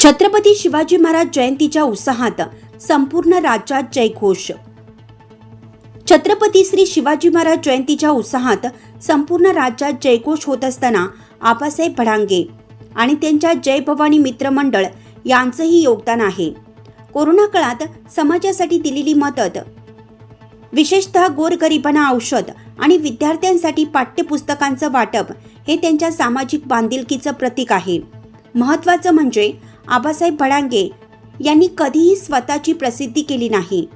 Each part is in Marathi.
छत्रपती शिवाजी महाराज जयंतीच्या उत्साहात संपूर्ण राज्यात जयघोष. छत्रपती श्री शिवाजी महाराज जयंतीच्या उत्साहात संपूर्ण राज्यात जयघोष होत असताना आबासाहेब भडांगे आणि त्यांच्या जय भवानी मित्रमंडळ यांचंही योगदान आहे. कोरोना काळात समाजासाठी दिलेली मदत विशेषतः गोरगरिबांना औषध आणि विद्यार्थ्यांसाठी पाठ्यपुस्तकांचं वाटप हे त्यांच्या सामाजिक बांधिलकीचं प्रतीक आहे. महत्त्वाचं म्हणजे आबासाहेब भडांगे यांनी कधीही स्वतःची प्रसिद्धी केली नाही.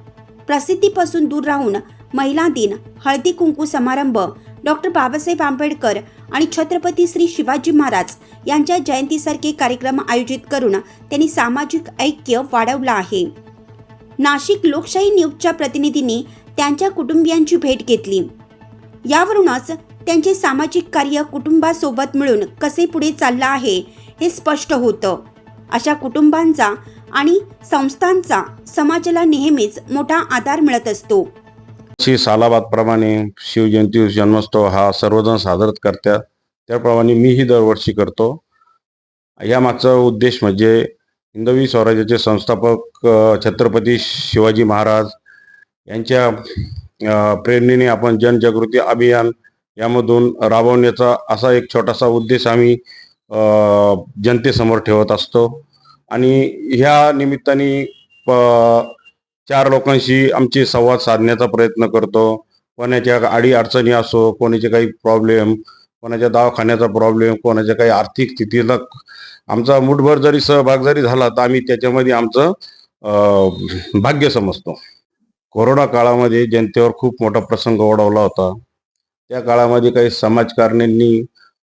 प्रसिद्धीपासून दूर राहून महिला दिन हळदी कुंकू समारंभ डॉक्टर बाबासाहेब आंबेडकर आणि छत्रपती श्री शिवाजी महाराज यांच्या जयंतीसारखे कार्यक्रम आयोजित करून त्यांनी सामाजिक ऐक्य वाढवलं आहे. नाशिक लोकशाही न्यूजच्या प्रतिनिधींनी त्यांच्या कुटुंबियांची भेट घेतली. यावरूनच त्यांचे सामाजिक कार्य कुटुंबासोबत मिळून कसे पुढे चाललं आहे हे स्पष्ट होतं. अशा कुटुंबांचा आणि संस्थांचा समाजाला नेहमीच मोठा आधार मिळत असतो. श्री सालाबादप्रमाणे शिवजयंती जन्मोत्सव हा सर्वजण साजरा करतात. त्याप्रमाणे मीही दरवर्षी करतो. या मागचा उद्देश म्हणजे हिंदवी स्वराज्याचे संस्थापक छत्रपती शिवाजी महाराज यांच्या प्रेरणेने आपण जनजागृती अभियान यामधून राबवण्याचा असा एक छोटासा उद्देश आम्ही जनतेसमोर ठेवत असतो. आणि ह्या निमित्ताने प- चार लोकांशी आमचे संवाद साधण्याचा प्रयत्न करतो. कोणाच्या आडी अडचणी असो कोणाचे काही प्रॉब्लेम कोणाच्या दवाखान्याचा प्रॉब्लेम कोणाच्या काही आर्थिक स्थितीला आमचा मुठभर जरी सहभाग जरी झाला तर आम्ही त्याच्यामध्ये आमचं भाग्य समजतो. कोरोना काळामध्ये जनतेवर खूप मोठा प्रसंग ओढवला होता. त्या काळामध्ये काही समाजकारण्यांनी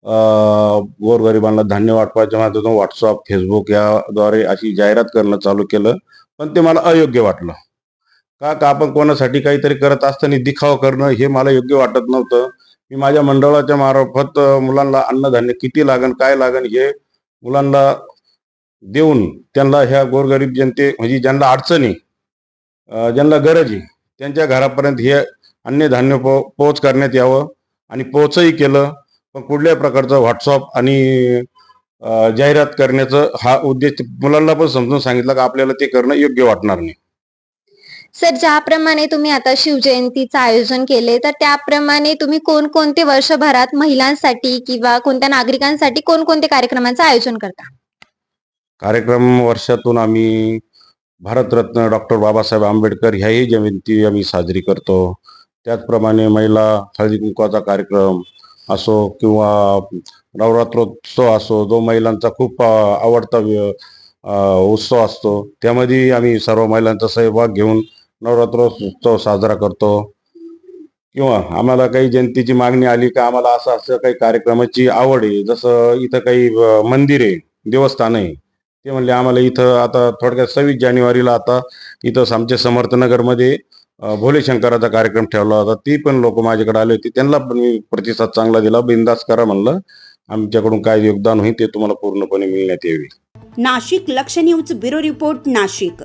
गोरगरिबांना धान्य वाटपाच्या माध्यमातून व्हॉट्सअप फेसबुक याद्वारे अशी जाहिरात करणं चालू केलं पण ते मला अयोग्य वाटलं. का का आपण कोणासाठी काहीतरी करत असताना दिखावा करणं हे मला योग्य वाटत नव्हतं. मी माझ्या मंडळाच्या मार्फत मुलांना अन्नधान्य किती लागन काय लागन हे मुलांना देऊन त्यांना ह्या गोरगरीब जनते म्हणजे ज्यांना अडचणी ज्यांना गरज आहे त्यांच्या घरापर्यंत हे अन्नधान्य पो पोच करण्यात यावं. आणि पोचही केलं. पण कुठल्याही प्रकारचं व्हॉट्सअप आणि जाहिरात करण्याचं हा उद्देश मुलांना पण समजून सांगितलं का आपल्याला ते करणं योग्य वाटणार नाही. सर ज्याप्रमाणे तुम्ही आता शिवजयंतीचं आयोजन केले तर त्याप्रमाणे तुम्ही कोणकोणते वर्षभरात महिलांसाठी किंवा कोणत्या नागरिकांसाठी कोणकोणते कार्यक्रमांचं आयोजन करता? कार्यक्रम वर्षातून आम्ही भारतरत्न डॉक्टर बाबासाहेब आंबेडकर ह्याही जयंती आम्ही साजरी करतो. त्याचप्रमाणे महिला हळदी कुंकवाचा कार्यक्रम असो किंवा नवरात्रोत्सव असो जो महिलांचा खूप आवडता व्य- उत्सव असतो त्यामध्ये आम्ही सर्व महिलांचा सहभाग घेऊन नवरात्रोत्सव साजरा करतो. किंवा आम्हाला काही जयंतीची मागणी आली का आम्हाला असं असं काही कार्यक्रमाची आवड आहे जसं इथं काही मंदिर आहे देवस्थान आहे ते म्हणले आम्हाला इथं आता थोडक्यात सव्वीस जानेवारीला आता इथं आमच्या समर्थनगरमध्ये भोले शंकराचा कार्यक्रम ठेवला होता. ती पण लोक माझ्याकडे आले होते. त्यांना पण मी प्रतिसाद चांगला दिला. बिंदास करा म्हणलं. आमच्याकडून काय योगदान होईल ते तुम्हाला पूर्णपणे मिळण्यात यावे. नाशिक लक्ष न्यूज ब्युरो रिपोर्ट नाशिक.